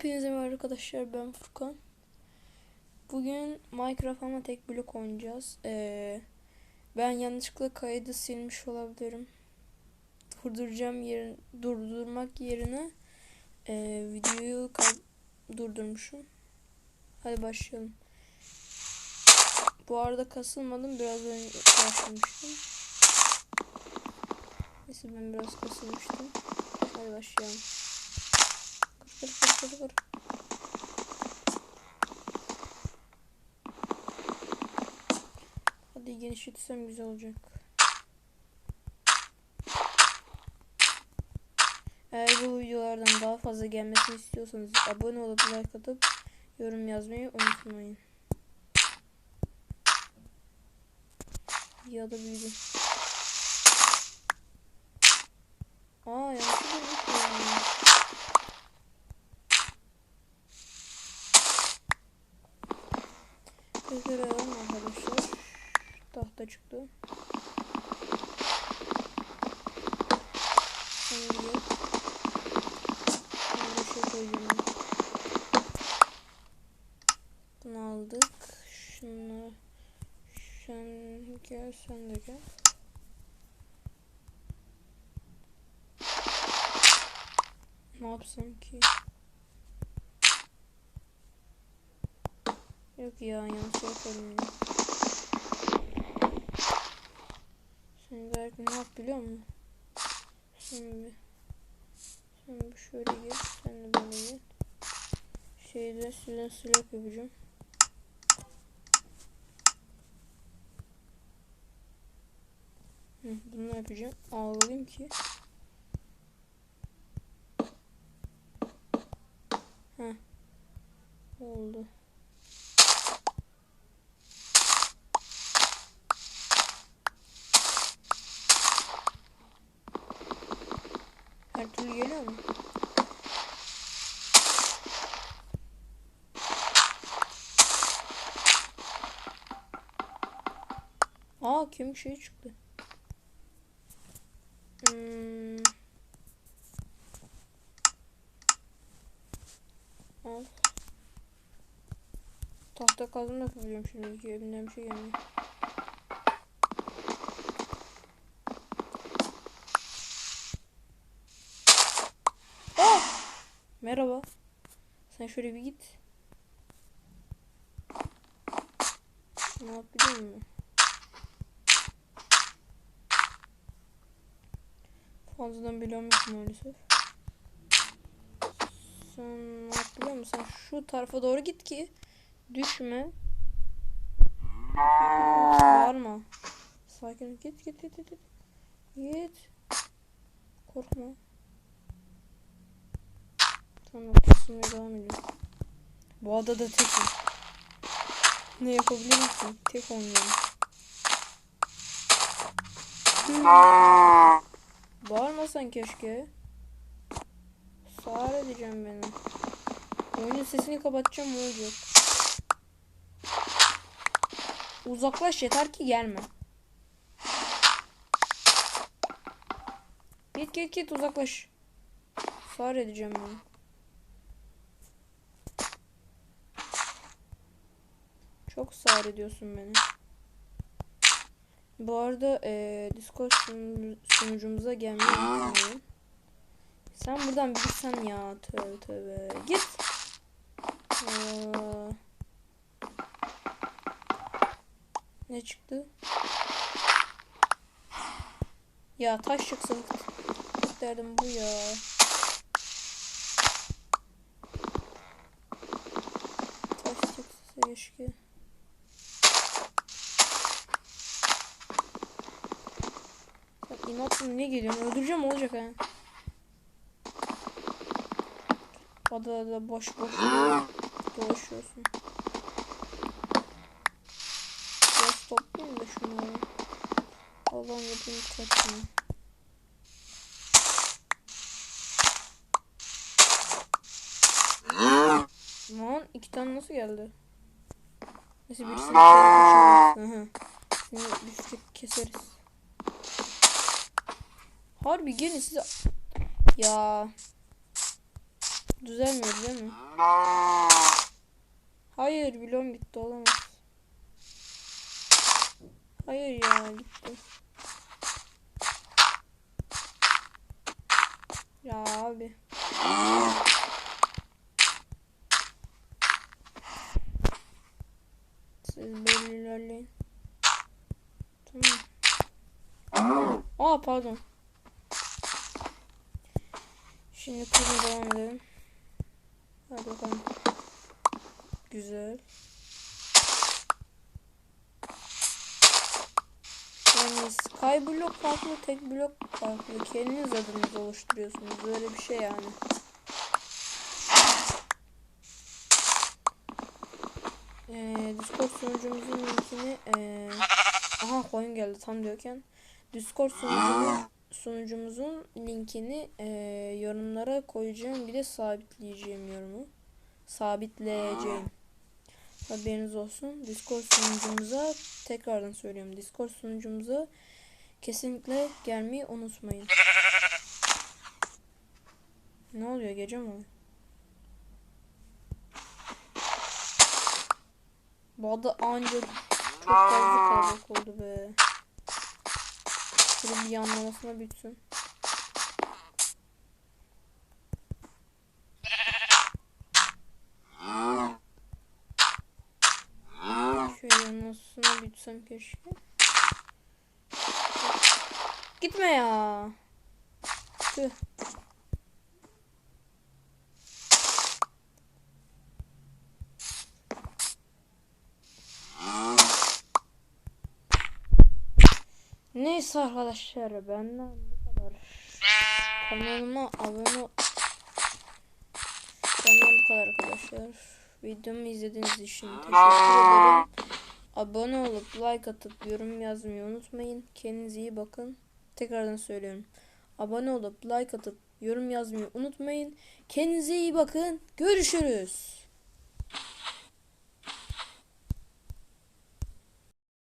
Hepinize merhaba arkadaşlar ben Furkan. Bugün Minecraft ama tek blok oynayacağız. Ee, ben yanlışlıkla kaydı silmiş olabilirim. Durduracağım yerin durdurmak yerine e, videoyu durdurmuşum. Hadi başlayalım. Bu arada kasılmadım biraz önce başlamıştım. Neyse ben biraz kasılmıştım. Hadi başlayalım. Kır kır kır kır. Hadi genişletsem güzel olacak. Eğer bu videolardan daha fazla gelmesini istiyorsanız abone olup like atıp yorum yazmayı unutmayın. Ya da büyüdü. Aa yanlışlıkla bir Alalım arkadaşlar. Tahta çıktı. Şimdi bir şey koyacağım. Bunu aldık. Şunu sen gel sen de gel. Ne yapsam ki? Yok ya yanlış yaparım ya. Sen belki ne yap biliyor musun? Bir sen bir şöyle gel. Sen de böyle gel. Şeyde size slap yapacağım. Hı, bunu yapacağım. Ağlayayım ki. Heh. Oldu. Her türlü geliyor mu? Aa kemik şey çıktı. Hmm. Al. Tahta kazma yapacağım şimdi. Elimden bir şey gelmiyor. Merhaba. Sen şöyle bir git. Ne yapabiliyor musun? Fazladan bilen yok maalesef. Sen ne yapabiliyor musun? Şu tarafa doğru git ki düşme. Bağırma. Sakin git git git. Git. Git. Korkma. Tamam kesinlikle devam ediyorum. Bu adada tekim. Ne yapabilirim ki? Tek oynuyorum. Bağırmasan keşke. Sağır edeceğim beni. Oyunun sesini kapatacağım olacak. Uzaklaş yeter ki gelme. Git git git uzaklaş. Sağır edeceğim beni. Çok sağır ediyorsun beni. Bu arada eee Discord sunu- sunucumuza gelmeyi. Sen buradan bir gitsen ya. Tövbe tövbe. Git. Aa. Ne çıktı? Ya taş çıksın. Derdim bu ya. Taş çıksa keşke. İnatla ne geliyorsun? Öldüreceğim olacak ha. Adada boş boş dolaşıyorsun. Biraz toplayayım da şunu. Allah'ım yapayım kaçını. Lan iki tane nasıl geldi? Neyse birisini kaçırmışız. Şimdi düşecek keseriz. Harbi gelin size. Ya. Düzelmiyor değil mi? Hayır bloğum gitti olamaz. Hayır ya gitti. Ya abi. Siz böyle ilerleyin. Tamam. Aa pardon. Şimdi kurma devam edelim. Hadi bakalım. Güzel. Yani sky blok farklı, tek blok farklı. Kendiniz adınızı oluşturuyorsunuz. Böyle bir şey yani. Ee, Discord sunucumuzun linkini ee, aha koyun geldi tam diyorken Discord sunucumuz, sunucumuzun linkini ee, yorumlara koyacağım bir de sabitleyeceğim yorumu. Sabitleyeceğim. Haberiniz olsun. Discord sunucumuza tekrardan söylüyorum. Discord sunucumuza kesinlikle gelmeyi unutmayın. Ne oluyor? Gece mi oluyor? Bu arada anca çok fazla kalabalık oldu be. Bir yanlamasına bitsin. Şöyle yanlamasına bitsem keşke. Gitme ya. Tüh. Neyse arkadaşlar benden bu kadar. Kanalıma abone Benden bu kadar arkadaşlar. Videomu izlediğiniz için teşekkür ederim. Abone olup like atıp yorum yazmayı unutmayın. Kendinize iyi bakın. Tekrardan söylüyorum. Abone olup like atıp yorum yazmayı unutmayın. Kendinize iyi bakın. Görüşürüz.